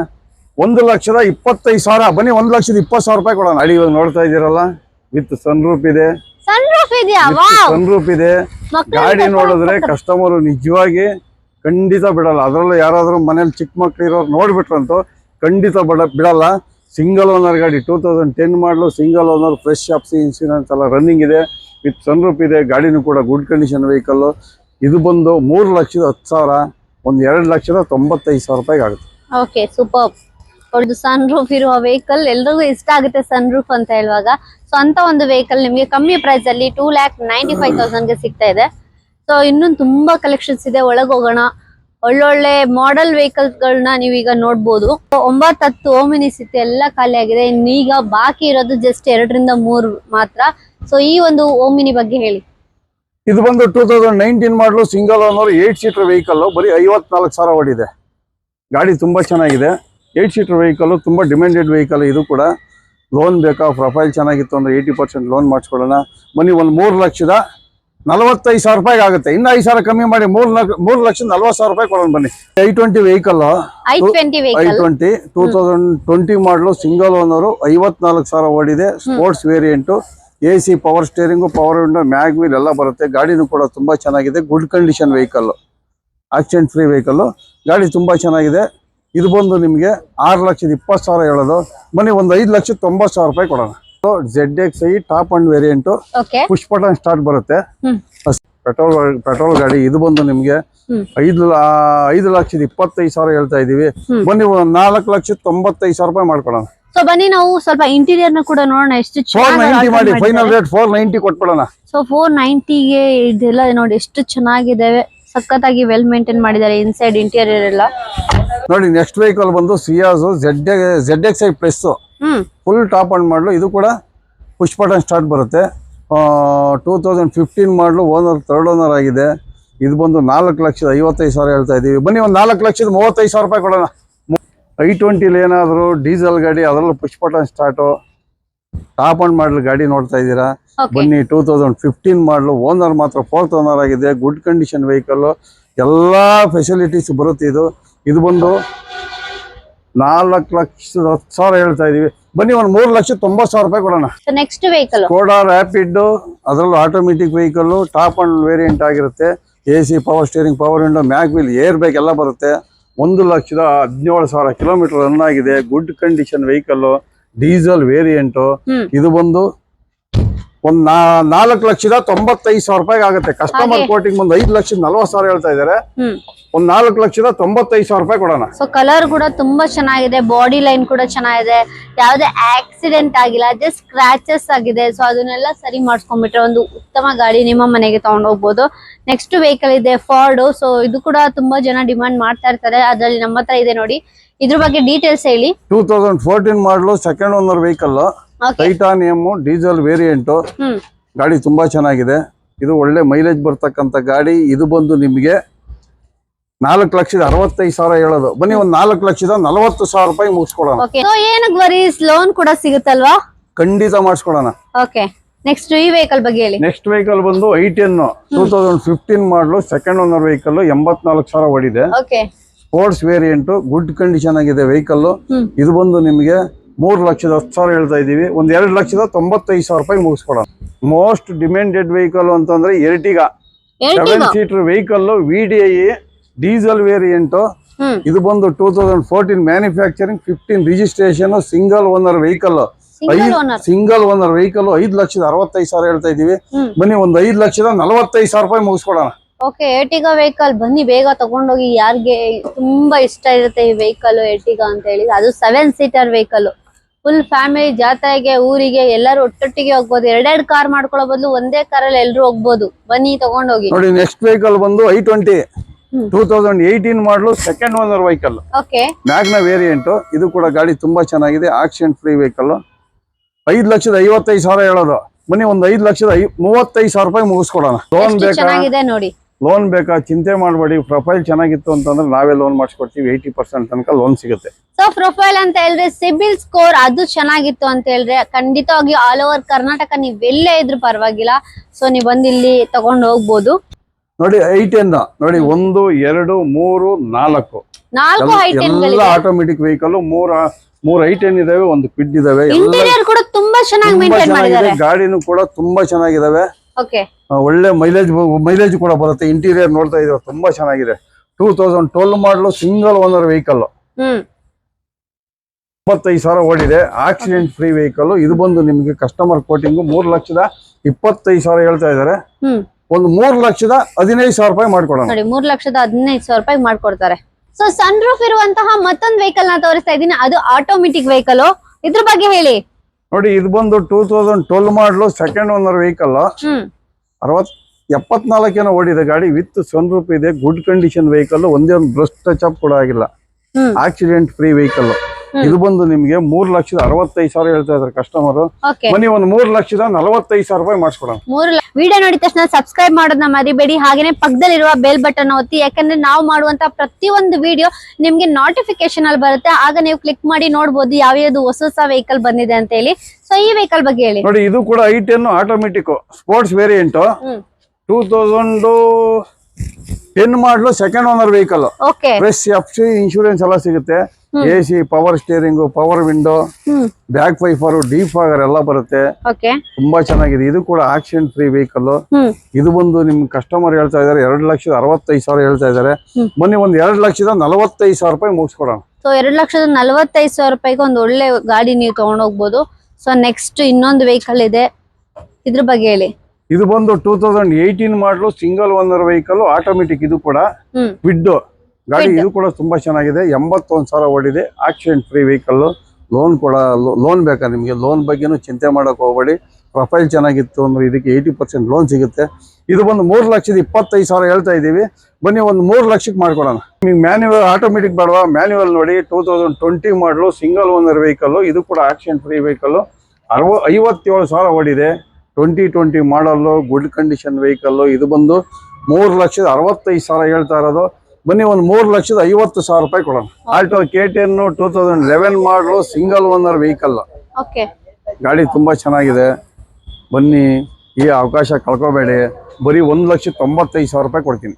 ಒಂದು ಲಕ್ಷದ ಇಪ್ಪತ್ತೈದು ಸಾವಿರ ಬನ್ನಿ ಒಂದು ಲಕ್ಷದ ಇಪ್ಪತ್ತು ಸಾವಿರ ರೂಪಾಯಿ ಕೊಡೋಣ. ಅಡಿ ಇವಾಗ ನೋಡ್ತಾ ಇದ್ದೀರಲ್ಲ ವಿತ್ ಸನ್ ರೂಪ್ ಇದೆ ಸನ್ ರೂಪ್ ಇದೆ. ಗಾಡಿ ನೋಡಿದ್ರೆ ಕಸ್ಟಮರ್ ನಿಜವಾಗಿ ಖಂಡಿತ ಬಿಡಲ್ಲ. ಅದರಲ್ಲೂ ಯಾರಾದರೂ ಮನೇಲಿ ಚಿಕ್ಕ ಮಕ್ಳು ಇರೋರು ನೋಡ್ಬಿಟ್ರಂತೂ ಖಂಡಿತ ಬಿಡ ಬಿಡಲ್ಲ. ಸಿಂಗಲ್ ಓನರ್ ಗಾಡಿ two thousand ten model single owner fresh ಆಪ್ಸಿ insurance ಎಲ್ಲ ರನ್ನಿಂಗ್ ಇದೆ. ವಿತ್ ಸನ್ರೂಪ್ ಇದೆ. ಗಾಡಿನೂ ಕೂಡ ಗುಡ್ ಕಂಡೀಷನ್ ವೆಹಿಕಲ್ಲು ಇದು ಬಂದು ಮೂರು ಲಕ್ಷದ ಹತ್ತು ಸಾವಿರ, ಒಂದು ಎರಡು ಲಕ್ಷದ ತೊಂಬತ್ತೈದು ಸಾವಿರ ರೂಪಾಯಿಗೆ ಆಗುತ್ತೆ. ಓಕೆ ಸೂಪರ್ ಅವ್ರದ್ದು ಸನ್ ರೂಫ್ ಇರುವ ವೆಹಿಕಲ್ ಎಲ್ರಿಗೂ ಇಷ್ಟ ಆಗುತ್ತೆ ಸನ್ ರೂಫ್ ಅಂತ ಹೇಳುವಾಗ. ಸೊ ಅಂತ ಒಂದು ವೆಹಿಕಲ್ ನಿಮಗೆ ಕಮ್ಮಿ ಪ್ರೈಸ್ ಅಲ್ಲಿ ಟೂ ಲ್ಯಾಕ್ ನೈಂಟಿ ಫೈವ್ ತೌಸಂಡ್ಗೆ ಸಿಗ್ತಾ ಇದೆ. ಸೊ ಇನ್ನೂ ತುಂಬಾ ಕಲೆಕ್ಷನ್ಸ್ ಇದೆ, ಒಳಗೆ ಹೋಗೋಣ. ಒಳ್ಳೊಳ್ಳೆ ಮಾಡೆಲ್ ವೆಹಿಕಲ್ಸ್ಗಳನ್ನ ನೀವೀಗ ನೋಡ್ಬೋದು. ಒಂಬತ್ತು ಹತ್ತು ಓಮಿನಿ ಸಿಟಿ ಎಲ್ಲ ಖಾಲಿ ಆಗಿದೆ. ಇನ್ನೀಗ ಬಾಕಿ ಇರೋದು ಜಸ್ಟ್ ಎರಡರಿಂದ ಮೂರು ಮಾತ್ರ. ಸೊ ಈ ಒಂದು ಓಮಿನಿ ಬಗ್ಗೆ ಹೇಳಿ. ಇದು ಬಂದು ಟೂ ತೌಸಂಡ್ ನೈನ್ಟೀನ್ ಮಾಡಲು single owner eight seater vehicle ಬರೀ ಐವತ್ನಾಲ್ಕು ಸಾವಿರ ಓಡಿದೆ. ಗಾಡಿ ತುಂಬ ಚೆನ್ನಾಗಿದೆ. ಏಟ್ ಸೀಟರ್ ವೆಹಿಕಲ್ ತುಂಬ ಡಿಮ್ಯಾಂಡೆಡ್ ವೆಹಿಕಲ್ ಇದು ಕೂಡ. ಲೋನ್ ಬೇಕಾ ಪ್ರೊಫೈಲ್ ಚೆನ್ನಾಗಿತ್ತು ಅಂದ್ರೆ ಏಯ್ಟಿ ಪರ್ಸೆಂಟ್ ಲೋನ್ ಮಾಡಿಸ್ಕೊಳ್ಳೋಣ. ಮನಿ ಒಂದು ಮೂರು ಲಕ್ಷದ ನಲವತ್ತೈದು ಸಾವಿರ ರೂಪಾಯಿಗೆ ಆಗುತ್ತೆ. ಇನ್ನು ಐದು ಸಾವಿರ ಕಮ್ಮಿ ಮಾಡಿ ಮೂರು ಲಕ್ಷ ಮೂರು ಲಕ್ಷದ ನಲ್ವತ್ತು ಸಾವಿರ ರೂಪಾಯಿ ಕೊಡೋಣ ಬನ್ನಿ. I twenty vehicle I twenty two thousand twenty model single owner ಐವತ್ನಾಲ್ಕು ಸಾವಿರ ಓಡಿದೆ. Sports variant A C power steering power window mag wheel ಎಲ್ಲ ಬರುತ್ತೆ. ಗಾಡಿನೂ ಕೂಡ ತುಂಬ ಚೆನ್ನಾಗಿದೆ. Good condition vehicle accident free vehicle ಗಾಡಿ ತುಂಬ ಚೆನ್ನಾಗಿದೆ. ಇದು ಬಂದು ನಿಮಗೆ ಆರು ಲಕ್ಷದ ಇಪ್ಪತ್ತು ಸಾವಿರ ಹೇಳೋದು. ಬನ್ನಿ ಒಂದು ಐದು ಲಕ್ಷದ ತೊಂಬತ್ತು ಸಾವಿರ ರೂಪಾಯಿ ಕೊಡೋಣ. Z X I top end variant push button start ಬರುತ್ತೆ. ಪೆಟ್ರೋಲ್ ಪೆಟ್ರೋಲ್ ಗಾಡಿ ಇದು ಬಂದು ನಿಮಗೆ. ಐದು ಐದು ಲಕ್ಷದ ಇಪ್ಪತ್ತೈದು ಸಾವಿರ ಹೇಳ್ತಾ ಇದೀವಿ. ಬನ್ನಿ ಒಂದು ನಾಲ್ಕು ಲಕ್ಷದ ತೊಂಬತ್ತೈದು ಸಾವಿರ ರೂಪಾಯಿ ಮಾಡ್ಕೊಳೋಣ ಸೊ ಬನ್ನಿ ನಾವು ಸ್ವಲ್ಪ ಇಂಟೀರಿಯರ್ನ ಕೂಡ ನೋಡೋಣ. ಎಷ್ಟು ಫೋರ್ ನೈಂಟಿ ಮಾಡಿ ಚೆನ್ನಾಗಿ ಫೈನಲ್ ರೇಟ್ ಫೋರ್ ನೈಂಟಿ ಕೊಟ್ಬಿಡೋಣ. ಸೊ ಫೋರ್ ನೈಂಟಿಗೆ ಇದೆಲ್ಲ ನೋಡಿ ಎಷ್ಟು ಚೆನ್ನಾಗಿದೆ ಸಖತ್ತಾಗಿ ವೆಲ್ ಮೇಂಟೈನ್ ಮಾಡಿದ್ದಾರೆ ಇನ್ಸೈಡ್ ಇಂಟೀರಿಯರ್ ಎಲ್ಲ. ನೋಡಿ ನೆಕ್ಸ್ಟ್ ವೆಹಿಕಲ್ ಬಂದು Ciaz Z Z X I plus full top end model ಇದು ಕೂಡ ಪುಷ್ ಬಟನ್ ಸ್ಟಾರ್ಟ್ ಬರುತ್ತೆ. Two thousand fifteen model owner third owner ಆಗಿದೆ. ಇದು ಬಂದು ನಾಲ್ಕು ಲಕ್ಷದ ಐವತ್ತೈದು ಸಾವಿರ ಹೇಳ್ತಾ ಇದ್ದೀವಿ ಬನ್ನಿ ಒಂದು ನಾಲ್ಕು ಲಕ್ಷದ ಮೂವತ್ತೈದು ಸಾವಿರ ರೂಪಾಯಿ ಕೊಡೋಣ. ಐ ಟ್ವೆಂಟಿಲಿ ಏನಾದರೂ ಡೀಸೆಲ್ ಗಾಡಿ ಅದರಲ್ಲೂ push button start. Top end model ಗಾಡಿ ನೋಡ್ತಾ ಇದ್ದೀರಾ? ಬನ್ನಿ two thousand fifteen model owner ಮಾತ್ರ ಫೋರ್ತ್ ಓನರ್ ಆಗಿದೆ. ಗುಡ್ ಕಂಡೀಷನ್ ವೆಹಿಕಲ್ ಎಲ್ಲ ಫೆಸಿಲಿಟೀಸ್ ಬರುತ್ತೆ ಇದು. ಇದು ಬಂದು ನಾಲ್ಕು ಲಕ್ಷದ ಹತ್ತು ಸಾವಿರ ಹೇಳ್ತಾ ಇದೀವಿ. ಬನ್ನಿ ಒಂದು ಮೂರು ಲಕ್ಷ ತೊಂಬತ್ತು ಸಾವಿರ ರೂಪಾಯಿ ಕೊಡೋಣ. ನೆಕ್ಸ್ಟ್ ವೆಹಿಕಲ್ ಕೋಡಾ ರ್ಯಾಪಿಡ್ ಅದರಲ್ಲೂ automatic vehicle top end variant ಆಗಿರುತ್ತೆ. A C power steering power window mag wheel air bag ಎಲ್ಲ ಬರುತ್ತೆ. ಒಂದು ಲಕ್ಷದ ಹದಿನೇಳು ಸಾವಿರ ಕಿಲೋಮೀಟರ್ ರನ್ ಆಗಿದೆ. Good condition vehicle diesel variant ಇದು ಬಂದು ಒಂದ್ ನಾ ನಾಲ್ಕು ಲಕ್ಷದ ತೊಂಬತ್ತೈದು ಸಾವಿರ ರೂಪಾಯಿ ಆಗುತ್ತೆ. ಕಸ್ಟಮರ್. ಕೋಟಿಂಗ್ ಒಂದು ಐದು ಲಕ್ಷದ ನಲ್ವತ್ತು ಸಾವಿರ ಹೇಳ್ತಾ ಇದ್ದಾರೆ. ಹ್ಮ್. ಒಂದ್ ನಾಲ್ಕು ಲಕ್ಷದ ತೊಂಬತ್ತೈದು ಸಾವಿರ ರೂಪಾಯಿ ಕೊಡೋಣ. ಸೊ ಕಲರ್ ಕೂಡ ತುಂಬಾ ಚೆನ್ನಾಗಿದೆ ಬಾಡಿ ಲೈನ್ ಕೂಡ ಚೆನ್ನಾಗಿದೆ ಯಾವ್ದೇ ಆಕ್ಸಿಡೆಂಟ್ ಆಗಿಲ್ಲ ಜಸ್ಟ್ ಸ್ಕ್ರಾಚಸ್ ಆಗಿದೆ. ಸೊ ಅದನ್ನೆಲ್ಲ ಸರಿ ಮಾಡಿಸ್ಕೊಂಡ್ಬಿಟ್ರೆ ಒಂದು ಉತ್ತಮ ಗಾಡಿ ನಿಮ್ಮ ಮನೆಗೆ ತಗೊಂಡು ಹೋಗ್ಬೋದು. ನೆಕ್ಸ್ಟ್ ವೆಹಿಕಲ್ ಇದೆ ಫಾರ್ಡ್ ಸೊ ಇದು ಕೂಡ ತುಂಬಾ ಜನ ಡಿಮಾಂಡ್ ಮಾಡ್ತಾ ಇರ್ತಾರೆ. ಅದ್ರಲ್ಲಿ ನಮ್ಮ ಹತ್ರ ಇದೆ ನೋಡಿ. ಇದ್ರ ಬಗ್ಗೆ ಡೀಟೇಲ್ಸ್ ಹೇಳಿ. Two thousand fourteen model second owner vehicle titanium diesel variant ಗಾಡಿ ತುಂಬಾ ಚೆನ್ನಾಗಿದೆ. ಇದು ಒಳ್ಳೆ ಮೈಲೇಜ್ ಬರ್ತಕ್ಕಂತ ಗಾಡಿ. ಇದು ಬಂದು ನಿಮಗೆ ನಾಲ್ಕು ಲಕ್ಷದ ಅರವತ್ತೈದು ಸಾವಿರ ಹೇಳೋದು. ಬನ್ನಿ ಒಂದ್ ನಾಲ್ಕು ಲಕ್ಷದ ನಲವತ್ತು ಸಾವಿರ ರೂಪಾಯಿ ಮುಗಿಸ್ಕೊಡೋಣ. ಏನಕ್ಕೆ ಲೋನ್ ಕೂಡ ಸಿಗುತ್ತಲ್ವಾ? ಖಂಡಿತ ಮಾಡಿಸ್ಕೊಡೋಣ. ಓಕೆ ನೆಕ್ಸ್ಟ್ ಈ ವೆಹಿಕಲ್ ಬಗ್ಗೆ ಹೇಳಿ. ನೆಕ್ಸ್ಟ್ ವೆಹಿಕಲ್ ಬಂದು I ten two thousand fifteen model second owner vehicle ಎಂಬತ್ನಾಲ್ಕು ಸಾವಿರ ಓಡಿದೆ. Okay sports variant good condition ಆಗಿದೆ ವೆಹಿಕಲ್ ಇದು ಬಂದು ನಿಮಗೆ ಮೂರು ಲಕ್ಷದ ಹತ್ತು ಸಾವಿರ ಹೇಳ್ತಾ ಇದೀವಿ ಒಂದ್ ಎರಡು ಲಕ್ಷದ ತೊಂಬತ್ತೈದು ಸಾವಿರ ರೂಪಾಯಿ ಮುಗಿಸ್ಕೊಡೋಣ. ಮೋಸ್ಟ್ ಡಿಮ್ಯಾಂಡೆಡ್ ವೆಹಿಕಲ್ ಅಂತಂದ್ರೆ Ertiga seven seater vehicle VDI D I diesel variant. ಇದು ಬಂದು two thousand fourteen manufacturing fifteen registration single owner vehicle single owner vehicle ಐದು ಲಕ್ಷದ ಅರವತ್ತೈದು ಸಾವಿರ ಹೇಳ್ತಾ ಇದೀವಿ ಬನ್ನಿ ಒಂದ್ ಐದು ಲಕ್ಷದ ನಲವತ್ತೈದು ಸಾವಿರ ರೂಪಾಯಿ ಮುಗಿಸ್ಕೊಡೋಣ. ಓಕೆ ಎರ್ಟಿಗಾ ವೆಹಿಕಲ್ ಬನ್ನಿ ಬೇಗ ತಗೊಂಡೋಗಿ ಯಾರಿಗೆ ತುಂಬಾ ಇಷ್ಟ ಇರುತ್ತೆ ಈ ವೆಹಿಕಲ್ ಏಟಿಗ ಅಂತ ಹೇಳಿ. ಅದು seven seater vehicle full family ಜಾತ್ರೆಗೆ ಊರಿಗೆ ಎಲ್ಲರೂ ಒಟ್ಟೊಟ್ಟಿಗೆ ಹೋಗ್ಬೋದು. ಎರಡೆರಡು ಕಾರ್ ಮಾಡ್ಕೊಳ್ಳೋ ಬದಲು ಒಂದೇ ಕಾರಲ್ಲಿ ಎಲ್ಲರೂ ಹೋಗ್ಬೋದು. ಬನ್ನಿ ತಗೊಂಡೋಗಿ. ನೋಡಿ ನೆಕ್ಸ್ಟ್ ವೆಹಿಕಲ್ ಬಂದು I twenty. Two thousand eighteen model second owner vehicle okay Magna variant ಇದು ಕೂಡ ಗಾಡಿ ತುಂಬಾ ಚೆನ್ನಾಗಿದೆ ಆಕ್ಸಿಡೆಂಟ್ ಫ್ರೀ ವೆಹಿಕಲ್ ಐದ್ ಲಕ್ಷದ ಐವತ್ತೈದು ಸಾವಿರ ಹೇಳೋದು. ಬನ್ನಿ ಒಂದ್ ಐದ್ ಲಕ್ಷದ ಮೂವತ್ತೈದು ಸಾವಿರ ರೂಪಾಯಿ ಮುಗಿಸ್ಕೊಡೋಣ. ಲೋನ್ ಬೇಕಾ? ಚೆನ್ನಾಗಿದೆ ನೋಡಿ. ಲೋನ್ ಬೇಕಾ? ಚಿಂತೆ ಮಾಡಬೇಡಿ. ಪ್ರೊಫೈಲ್ ಚೆನ್ನಾಗಿತ್ತು ಅಂತಂದ್ರೆ ನಾವೇ ಲೋನ್ ಮಾಡಿಸ್ಕೊಡ್ತೀವಿ. ಏಯ್ಟಿ ಪರ್ಸೆಂಟ್ ತನಕ ಲೋನ್ ಸಿಗುತ್ತೆ. ಸೊ ಪ್ರೊಫೈಲ್ ಅಂತ ಹೇಳಿದ್ರೆ ಸಿಬಿಲ್ ಸ್ಕೋರ್ ಅದು ಚೆನ್ನಾಗಿತ್ತು ಅಂತ ಹೇಳಿದ್ರೆ ಖಂಡಿತವಾಗಿ ಆಲ್ ಓವರ್ ಕರ್ನಾಟಕ ನೀವ್ ಎಲ್ಲೇ ಇದ್ರು ಪರವಾಗಿಲ್ಲ. ಸೊ ನೀವ್ ಬಂದು ಇಲ್ಲಿ ತಗೊಂಡು ಹೋಗ್ಬೋದು. ನೋಡಿ ಐಟೆನ್ ನೋಡಿ ಒಂದು ಎರಡು ಮೂರು ನಾಲ್ಕು. ಎಲ್ಲ- ಆಟೋಮೆಟಿಕ್ ವೆಹಿಕಲ್ ಮೂರ ಮೂರ್ ಐಟೆನ್ ಇದಾವೆ ಒಂದು ಕ್ವಿಡ್ ಇದಾವೆ. ತುಂಬಾ ಚೆನ್ನಾಗಿ ತುಂಬಾ ಚೆನ್ನಾಗಿದೆ. ಗಾಡಿನೂ ಕೂಡ ತುಂಬಾ ಚೆನ್ನಾಗಿದಾವೆ. ಒಳ್ಳೆ ಮೈಲೇಜ್ ಮೈಲೇಜ್ ಕೂಡ ಬರುತ್ತೆ. ಇಂಟೀರಿಯರ್ ನೋಡ್ತಾ ಇದ್ರೆ ತುಂಬಾ ಚೆನ್ನಾಗಿದೆ. Two thousand twelve model single owner vehicle ಇಪ್ಪತ್ತೈದು ಸಾವಿರ ಓಡಿದೆ. ಆಕ್ಸಿಡೆಂಟ್ ಫ್ರೀ ವೆಹಿಕಲ್ ಇದು ಬಂದು ನಿಮಗೆ ಕಸ್ಟಮರ್ ಕೋಟಿಂಗ್ ಮೂರು ಲಕ್ಷದ ಇಪ್ಪತ್ತೈದು ಸಾವಿರ ಹೇಳ್ತಾ ಇದ್ದಾರೆ. ಒಂದು ಮೂರ್ ಲಕ್ಷದ ಹದಿನೈದು ಸಾವಿರ ರೂಪಾಯಿ ಮಾಡ್ಕೊಡೋಣ. ನೋಡಿ ಮೂರ್ ಲಕ್ಷದ ಹದಿನೈದು ಸಾವಿರ ರೂಪಾಯಿ ಮಾಡ್ಕೊಡ್ತಾರೆ. ಸೊ ಸನ್ ರೂಫ್ ಇರುವಂತಹ ಮತ್ತೊಂದು ವೆಹಿಕಲ್ನ ತೋರಿಸ್ತಾ ಇದ್ದೀನಿ. ಅದು ಆಟೋಮೆಟಿಕ್ ವೆಹಿಕಲ್ ಇದ್ರ ಬಗ್ಗೆ ಹೇಳಿ. ನೋಡಿ ಇದು ಬಂದು two thousand twelve model second owner vehicle ಅರವತ್ ಅರವತ್ ಎಪ್ಪತ್ನಾಲ್ಕೇನೋ ಓಡಿದೆ ಗಾಡಿ. ವಿತ್ ಸನ್ ರೂಫ್ ಇದೆ. ಗುಡ್ ಕಂಡೀಷನ್ ವೆಹಿಕಲ್ ಒಂದೇ ಒಂದು ಬ್ರಸ್ಟ್ ಟಚ್ ಅಪ್ ಕೂಡ ಆಗಿಲ್ಲ. ಆಕ್ಸಿಡೆಂಟ್ ಫ್ರೀ ವೆಹಿಕಲ್ ಇದು ಬಂದು ನಿಮಗೆ ಮೂರ್ ಲಕ್ಷದ ಅರವತ್ತೈದು ಸಾವಿರ ಹೇಳ್ತಾ ಇದ್ದಾರೆ ಕಸ್ಟಮರ್ ಮನಿ ಒಂದ್ ಮೂರ್ ಲಕ್ಷದ ನಲವತ್ತೈದು ಸಾವಿರ ರೂಪಾಯಿ ಮಾಡಿಸ್ಕೊಡೋಣ. ಮೂರು ವಿಡಿಯೋ ನೋಡಿದ ತಕ್ಷಣ ಸಬ್ಸ್ಕ್ರೈಬ್ ಮಾಡೋದನ್ನ ಮರಿಬೇಡಿ. ಹಾಗೇನೆ ಪಕ್ಕದಲ್ಲಿರುವ ಬೆಲ್ ಬಟನ್ ಒತ್ತಿ. ಯಾಕಂದ್ರೆ ನಾವು ಮಾಡುವಂತ ಪ್ರತಿಯೊಂದು ವಿಡಿಯೋ ನಿಮ್ಗೆ ನೋಟಿಫಿಕೇಶನ್ ಅಲ್ಲಿ ಬರುತ್ತೆ. ಆಗ ನೀವು ಕ್ಲಿಕ್ ಮಾಡಿ ನೋಡಬಹುದು ಯಾವ ಯಾವ್ದು ಹೊಸ ಹೊಸ ವೆಹಿಕಲ್ ಬಂದಿದೆ ಅಂತ ಹೇಳಿ. ಸೊ ಈ ವೆಹಿಕಲ್ ಬಗ್ಗೆ ಹೇಳಿ. ನೋಡಿ ಇದು ಕೂಡ I ten automatic sports variant two thousand ten model second owner vehicle okay fresh F C insurance ಎಲ್ಲ ಸಿಗುತ್ತೆ. A C power steering power window back wiper defogger ಎಲ್ಲ ಬರುತ್ತೆ. ತುಂಬಾ ಚೆನ್ನಾಗಿದೆ. ಇದು ಕೂಡ ಆಕ್ಸಿಡೆಂಟ್ ಫ್ರೀ ವೆಹಿಕಲ್ ಇದು ಬಂದು ನಿಮ್ ಕಸ್ಟಮರ್ ಹೇಳ್ತಾ ಇದಾರೆ ಎರಡು ಲಕ್ಷದ ಅರವತ್ತೈದು ಸಾವಿರ ಹೇಳ್ತಾ ಇದಾರೆ ಮೊನ್ನೆ ಒಂದ್ ಎರಡು ಲಕ್ಷದ ನಲವತ್ತೈದು ಸಾವಿರ ರೂಪಾಯಿ ಮುಗಿಸ್ಕೊಡೋಣ. ಸೊ ಎರಡ್ ಲಕ್ಷದ ನಲವತ್ತೈದು ಸಾವಿರ ರೂಪಾಯಿಗೆ ಒಂದು ಒಳ್ಳೆ ಗಾಡಿ ನೀವು ತಗೊಂಡೋಗ್ಬೋದು. ಸೊ ನೆಕ್ಸ್ಟ್ ಇನ್ನೊಂದು ವೆಹಿಕಲ್ ಇದೆ. ಇದ್ರ ಬಗ್ಗೆ ಹೇಳಿ. ಇದು ಬಂದು two thousand eighteen model single owner vehicle automatic ಇದು ಕೂಡ. ವಿಡ್ ಗಾಡಿ. ಇದು ಕೂಡ ತುಂಬಾ ಚೆನ್ನಾಗಿದೆ. ಎಂಬತ್ತೊಂದು ಸಾವಿರ ಓಡಿದೆ. ಆಕ್ಸಿಡೆಂಟ್ ಫ್ರೀ ವೆಹಿಕಲ್ ಲೋನ್ ಕೂಡ ಲೋನ್ ಬೇಕಾ ನಿಮಗೆ? ಲೋನ್ ಬಗ್ಗೆನೂ ಚಿಂತೆ ಮಾಡೋಕೆ ಹೋಗಬೇಡಿ. ಪ್ರೊಫೈಲ್ ಚೆನ್ನಾಗಿತ್ತು ಅಂದ್ರೆ ಇದಕ್ಕೆ ಏಯ್ಟಿ ಪರ್ಸೆಂಟ್ ಲೋನ್ ಸಿಗುತ್ತೆ. ಇದು ಬಂದು ಮೂರು ಲಕ್ಷದ ಇಪ್ಪತ್ತೈದು ಸಾವಿರ ಹೇಳ್ತಾ ಇದ್ದೀವಿ. ಬನ್ನಿ ಒಂದು ಮೂರು ಲಕ್ಷಕ್ಕೆ ಮಾಡ್ಕೊಡೋಣ. ನಿಮ್ಗೆ ಮ್ಯಾನ್ಯುವಲ್ ಆಟೋಮೆಟಿಕ್ ಬೇಡವ? ಮ್ಯಾನ್ಯುವಲ್ ನೋಡಿ two thousand twenty model single owner vehicle ಇದು ಕೂಡ ಆಕ್ಸಿಡೆಂಟ್ ಫ್ರೀ ವೆಹಿಕಲ್ ಅರವ ಐವತ್ತೇಳು ಸಾವಿರ ಓಡಿದೆ. Twenty twenty model good condition vehicle ಇದು ಬಂದು ಮೂರು ಲಕ್ಷದ ಅರವತ್ತೈದು ಸಾವಿರ ಹೇಳ್ತಾ ಇರೋದು. ಬನ್ನಿ ಒಂದು ಮೂರು ಲಕ್ಷದ ಐವತ್ತು ಸಾವಿರ ರೂಪಾಯಿ ಕೊಡೋಣ. Alto K ten two thousand eleven model single owner vehicle okay ಗಾಡಿ ತುಂಬಾ ಚೆನ್ನಾಗಿದೆ. ಬನ್ನಿ ಈ ಅವಕಾಶ ಕಳ್ಕೊಬೇಡಿ. ಬರೀ ಒಂದು ಲಕ್ಷ ತೊಂಬತ್ತೈದು ಸಾವಿರ ರೂಪಾಯಿ ಕೊಡ್ತೀನಿ.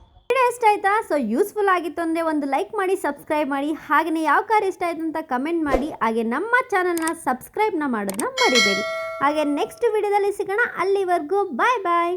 ಇಷ್ಟ ಆಯ್ತಾ? ಸೊ ಯೂಸ್ಫುಲ್ ಆಗಿತ್ತು ಅಂದರೆ ಒಂದು ಲೈಕ್ ಮಾಡಿ ಸಬ್ಸ್ಕ್ರೈಬ್ ಮಾಡಿ. ಹಾಗೆಯೇ ಯಾವ ಕಾರ್ ಇಷ್ಟ ಆಯ್ತು ಅಂತ ಕಮೆಂಟ್ ಮಾಡಿ. ಹಾಗೆ ನಮ್ಮ ಚಾನಲ್ನ ಸಬ್ಸ್ಕ್ರೈಬ್ನ ಮಾಡೋದನ್ನ ಮರಿಬೇಡಿ. ಹಾಗೆ ನೆಕ್ಸ್ಟ್ ವಿಡಿಯೋದಲ್ಲಿ ಸಿಗೋಣ. ಅಲ್ಲಿವರೆಗೂ ಬಾಯ್ ಬಾಯ್